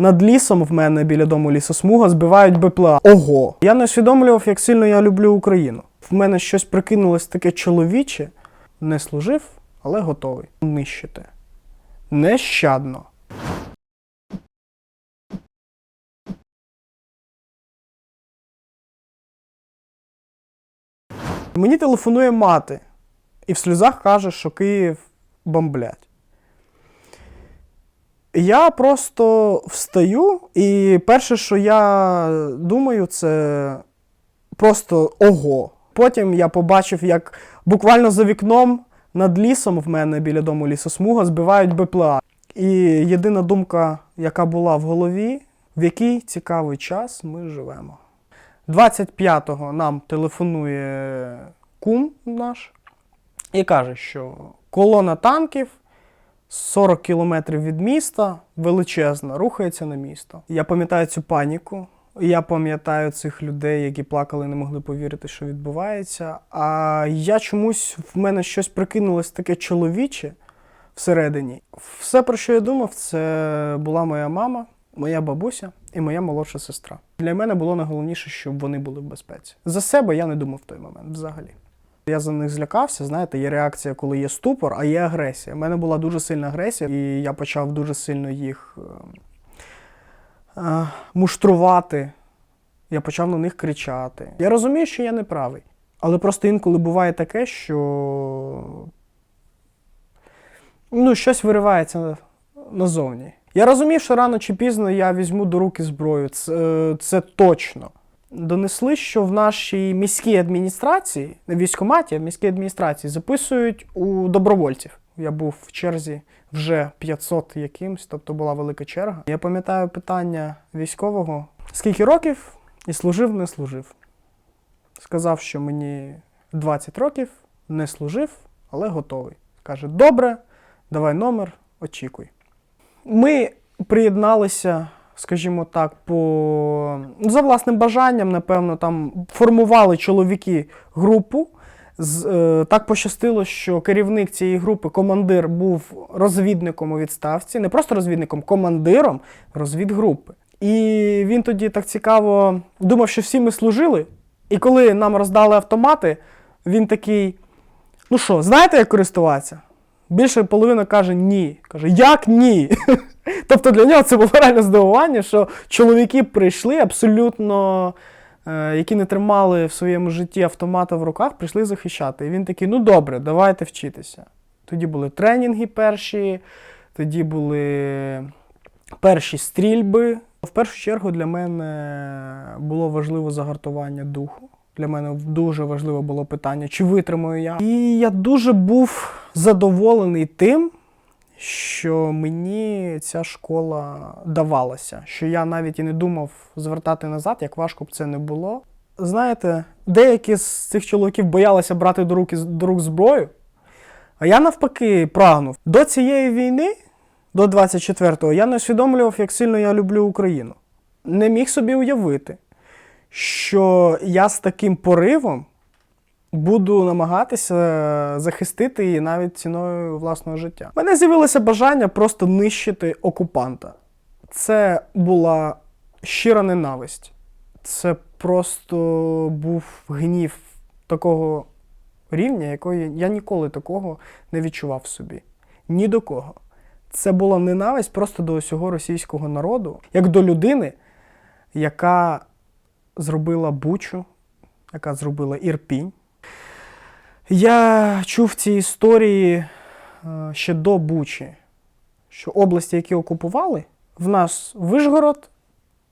Над лісом в мене біля дому лісосмуга збивають БПЛА. Ого! Я не усвідомлював, як сильно я люблю Україну. В мене щось прикинулось таке чоловіче. Не служив, але готовий. Нищити. Нещадно. Мені телефонує мати і в сльозах каже, що Київ бомблять. Я просто встаю, і перше, що я думаю, це просто ого. Потім я побачив, як буквально за вікном над лісом в мене біля дому лісосмуга збивають БПЛА. І єдина думка, яка була в голові, в який цікавий час ми живемо. 25-го нам телефонує кум наш і каже, що колона танків 40 кілометрів від міста, величезна, рухається на місто. Я пам'ятаю цю паніку. Я пам'ятаю цих людей, які плакали, не могли повірити, що відбувається. А я чомусь в мене щось прикинулось таке чоловіче всередині. Все, про що я думав, це була моя мама, моя бабуся і моя молодша сестра. Для мене було найголовніше, щоб вони були в безпеці. За себе я не думав в той момент взагалі. Я за них злякався. Знаєте, є реакція, коли є ступор, а є агресія. У мене була дуже сильна агресія, і я почав дуже сильно їх е, е, муштрувати. Я почав на них кричати. Я розумію, що я не правий. Але просто інколи буває таке, що ну, щось виривається назовні. Я розумів, що рано чи пізно я візьму до руки зброю. Це, е, це точно. Донесли, що в нашій міській адміністрації, не в військкоматі, а в міській адміністрації записують у добровольців. Я був в черзі вже 500 якимсь, тобто була велика черга. Я пам'ятаю питання військового: скільки років і служив, не служив. Сказав, що мені 20 років, не служив, але готовий. Каже: добре, давай номер, очікуй. Ми приєдналися, скажімо так, по за власним бажанням, напевно, там формували чоловіки групу. З, е, так пощастило, що керівник цієї групи, командир, був розвідником у відставці, не просто розвідником, командиром розвідгрупи. І він тоді так цікаво думав, що всі ми служили. І коли нам роздали автомати, він такий: ну що, знаєте, як користуватися? Більше половина каже ні. Каже, як ні? тобто для нього це було реально здивування, що чоловіки прийшли абсолютно, е, які не тримали в своєму житті автомата в руках, прийшли захищати. І він такий, ну добре, давайте вчитися. Тоді були тренінги перші, тоді були перші стрільби. В першу чергу для мене було важливо загартування духу. Для мене дуже важливо було питання, чи витримаю я. І я дуже був задоволений тим, що мені ця школа давалася, що я навіть і не думав звертати назад, як важко б це не було. Знаєте, деякі з цих чоловіків боялися брати до рук, до рук зброю, а я навпаки прагнув. До цієї війни, до 24-го, я не усвідомлював, як сильно я люблю Україну. Не міг собі уявити, що я з таким поривом буду намагатися захистити її навіть ціною власного життя. У мене з'явилося бажання просто нищити окупанта. Це була щира ненависть. Це просто був гнів такого рівня, якої я ніколи такого не відчував собі. Ні до кого. Це була ненависть просто до усього російського народу, як до людини, яка зробила Бучу, яка зробила Ірпінь. Я чув ці історії е, ще до Бучі, що області, які окупували, в нас Вишгород,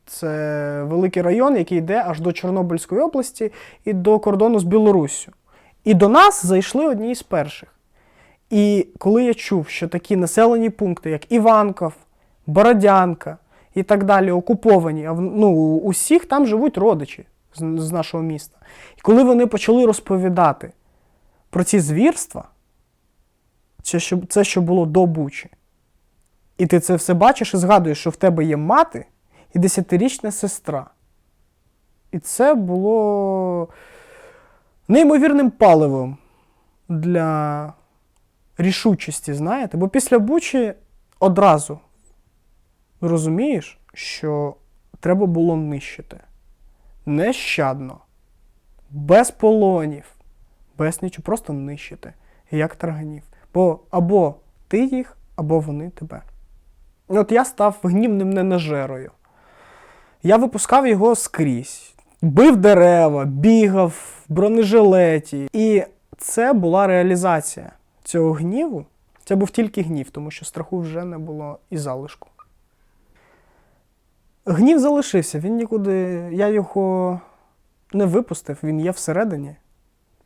це великий район, який йде аж до Чорнобильської області і до кордону з Білоруссю. І до нас зайшли одні з перших. І коли я чув, що такі населені пункти, як Іванков, Бородянка і так далі, окуповані, а ну, у всіх там живуть родичі з, з нашого міста. І коли вони почали розповідати про ці звірства, це що, це що було до Бучі, і ти це все бачиш і згадуєш, що в тебе є мати і десятирічна сестра. І це було неймовірним паливом для рішучості, знаєте? Бо після Бучі одразу розумієш, що треба було нищити. Нещадно, без полонів, без нічого, просто нищити, як тарганів. Бо або ти їх, або вони тебе. От я став гнівним ненажерою. Я випускав його скрізь. Бив дерева, бігав в бронежилеті. І це була реалізація цього гніву. Це був тільки гнів, тому що страху вже не було і залишку. Гнів залишився, він нікуди. Я його не випустив, він є всередині.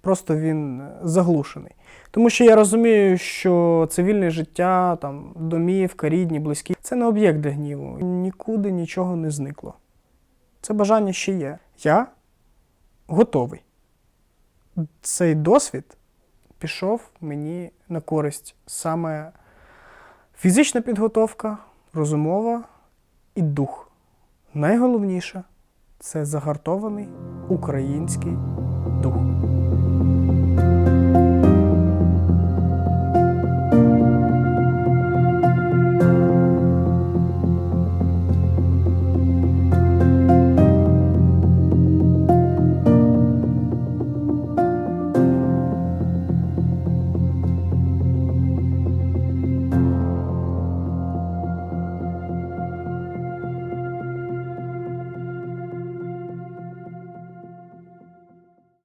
Просто він е, заглушений. Тому що я розумію, що цивільне життя, там, домівка, рідні, близькі це не об'єкт для гніву. Нікуди нічого не зникло. Це бажання ще є. Я готовий. Цей досвід пішов мені на користь саме фізична підготовка, розумова і дух. Найголовніше це загартований український.